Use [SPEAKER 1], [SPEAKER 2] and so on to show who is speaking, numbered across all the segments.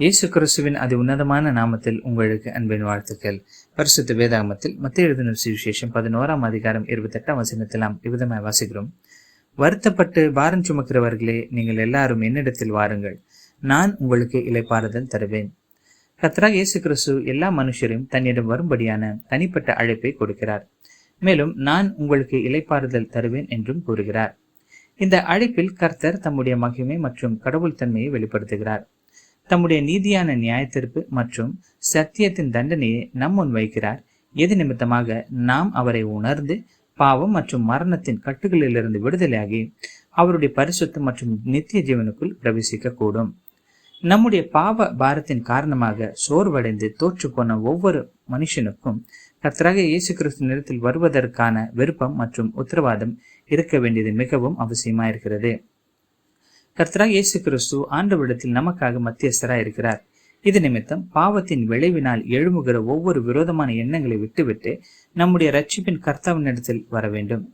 [SPEAKER 1] இயேசு கிறிஸ்துவின் அதி உன்னதமான நாமத்தில் உங்களுக்கு அன்பின் வாழ்த்துக்கள். பரிசுத்த வேதாகமத்தில் மத்திய எழுதின சுவிசேஷம் பதினோராம் அதிகாரம் இருபத்தெட்டாம் வசனத்தில் நாம் இவ்விதமாய் வாசிக்கிறோம். வருத்தப்பட்டு பாரம் சுமக்கிறவர்களே நீங்கள் எல்லாரும் என்னிடத்தில் வாருங்கள். நான் உங்களுக்கு இலைப்பாறுதல் தருவேன். கத்ரா இயேசு கிறிஸ்து எல்லா மனுஷரையும் தன்னிடம் வரும்படியான தனிப்பட்ட அழைப்பை கொடுக்கிறார். மேலும் நான் உங்களுக்கு இலைப்பாறுதல் தருவேன் என்றும் கூறுகிறார். இந்த அழைப்பில் கர்த்தர் தம்முடைய மகிமை மற்றும் கடவுள் தன்மையை வெளிப்படுத்துகிறார். தம்முடைய நீதியான நியாயத்தீர்ப்பு மற்றும் சத்தியத்தின் தண்டனையை நம் முன் வைக்கிறார். எது நிமித்தமாக நாம் அவரை உணர்ந்து பாவம் மற்றும் மரணத்தின் கட்டுகளிலிருந்து விடுதலையாகி அவருடைய பரிசுத்தம் மற்றும் நித்திய ஜீவனுக்குள் பிரவேசிக்க கூடும் நம்முடைய பாவ பாரத்தின் காரணமாக சோர்வடைந்து தோற்று போன ஒவ்வொரு மனுஷனுக்கும் கர்த்தராக இயேசு கிறிஸ்து நிலத்தில் வருவதற்கான விருப்பம் மற்றும் உத்தரவாதம் இருக்க வேண்டியது மிகவும் அவசியமாயிருக்கிறது. கர்த்தராக இயேசு கிறிஸ்து ஆண்டவரிடத்தில் நமக்காக மத்தியஸ்தராக இருக்கிறார். இது நிமித்தம் பாவத்தின் விளைவினால் எழுமுகிற ஒவ்வொரு விரோதமான எண்ணங்களை விட்டுவிட்டு நம்முடைய ரட்சிப்பின் கர்த்தாவினிடத்தில் வர வேண்டும்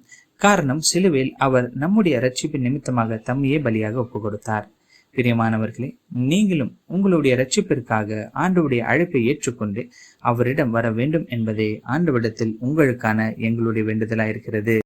[SPEAKER 1] காரணம் சிலுவையில் அவர் நம்முடைய ரட்சிப்பின் நிமித்தமாக தம்மையே பலியாக ஒப்பு கொடுத்தார் பிரியமானவர்களே நீங்களும் உங்களுடைய ரட்சிப்பிற்காக ஆண்டவுடைய அழைப்பை ஏற்றுக்கொண்டு அவரிடம் வர வேண்டும் என்பதே ஆண்டவிடத்தில் உங்களுக்கான எங்களுடைய வேண்டுதலாயிருக்கிறது.